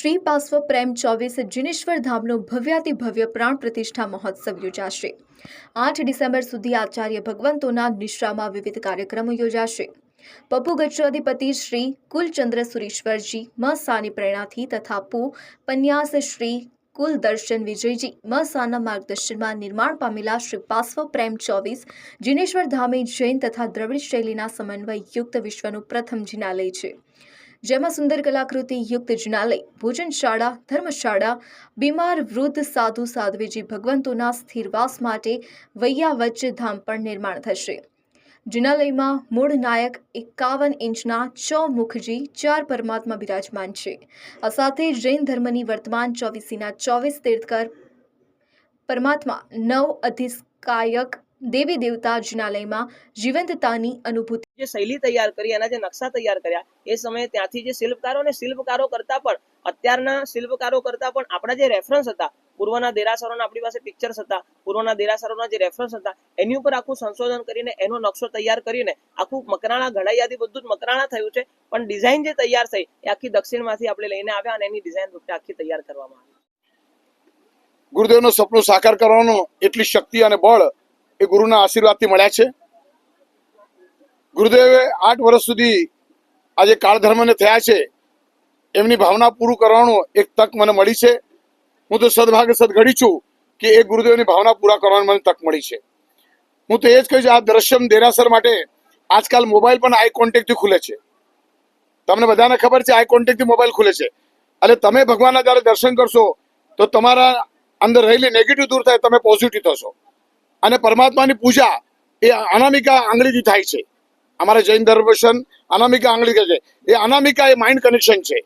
શ્રી પાર્શ્વ પ્રેમ ચોવીસ જિનેશ્વર ધામનો ભવ્યાતિ ભવ્ય પ્રાણ પ્રતિષ્ઠા મહોત્સવ યોજાશે. આઠ ડિસેમ્બર સુધી આચાર્ય ભગવંતોના નિશ્રામાં વિવિધ કાર્યક્રમો યોજાશે. પપુ ગચ્છાધિપતિ શ્રી કુલચંદ્ર સુરેશ્વરજી, મ સાની પ્રેરણાથી તથા પુ પન્યાસ શ્રી કુલ દર્શન વિજયજી, મ સાના માર્ગદર્શનમાં નિર્માણ પામેલા શ્રી પાર્શ્વ પ્રેમ ચોવીસ જિનેશ્વર ધામે જૈન તથા દ્રવિડ શૈલીના સમન્વય યુક્ત વિશ્વનું પ્રથમ જિનાલય છે. જેમાં સુંદર કલાકૃતિ યુક્ત જિનાલય, ભોજનશાળા, ધર્મશાળા, બીમાર વૃદ્ધ સાધુ સાધ્વીજી ભગવંતોના સ્થિરવાસ માટે વૈયાવચ્ચ ધામ પણ નિર્માણ થશે. જિનાલયમાં મૂળ નાયક એકાવન ઇંચના ચૌમુખજી ચાર પરમાત્મા બિરાજમાન છે. આ સાથે જૈન ધર્મની વર્તમાન ચોવીસીના ચોવીસ તીર્થકર પરમાત્મા, નવ અધિષ્કાયક દેવી દેવતા જિનાલયમાં જીવંતતાની અનુભૂતિ જે શૈલી તૈયાર કરી, એના જે નકશા તૈયાર કર્યા, એ સમયે ત્યાંથી જે શિલ્પકારો અને શિલ્પકારો કરતા પણ, અત્યારના શિલ્પકારો કરતા પણ આપણા જે રેફરન્સ હતા, પૂર્વના દેરાસરોના આપણી પાસે પિક્ચર્સ હતા, પૂર્વના દેરાસરોના જે રેફરન્સ હતા, એની ઉપર આખું સંશોધન કરીને એનો નકશો તૈયાર કરીને, આખું મકરાણા ઘડાઈ ઘડાઈયાથી બધું જ મકરાણા થયું છે, પણ ડિઝાઇન જે તૈયાર થઈ, એ આખી દક્ષિણમાંથી આપણે લઈને આવ્યા અને એની ડિઝાઇન રૂપે આખી તૈયાર કરવામાં આવી. ગુરુદેવનું સપનું સાકાર કરવાનું એટલી શક્તિ અને બળ એ ગુરુના આશીર્વાદથી મળ્યા છે. ગુરુદેવે આઠ વર્ષ સુધી આજે જે કાળધર્મને થયા છે, એમની ભાવના પૂરું કરવાનું એક તક મને મળી છે. હું તો સદભાગ્ય સદઘડી છું કે એ ગુરુદેવની ભાવના પૂરા કરવાની મને તક મળી છે. હું તો એ જ કહીશ આ દ્રશ્યમ દેરાસર માટે આજકાલ મોબાઈલ પણ આઈ કોન્ટેક્ટથી ખુલે છે. તમને બધાને ખબર છે, આઈ કોન્ટેક્ટથી મોબાઈલ ખુલે છે. એટલે તમે ભગવાનના જ્યારે દર્શન કરશો, તો તમારા અંદર રહેલી નેગેટિવ દૂર થાય, તમે પોઝિટિવ થશો. અને પરમાત્માની પૂજા એ અનામિકા આંગળીથી થાય છે. અમારા જૈન ધર્મશન અનામિકા આંગળી કહે છે એ અનામિકા એ માઇન્ડ કનેક્શન છે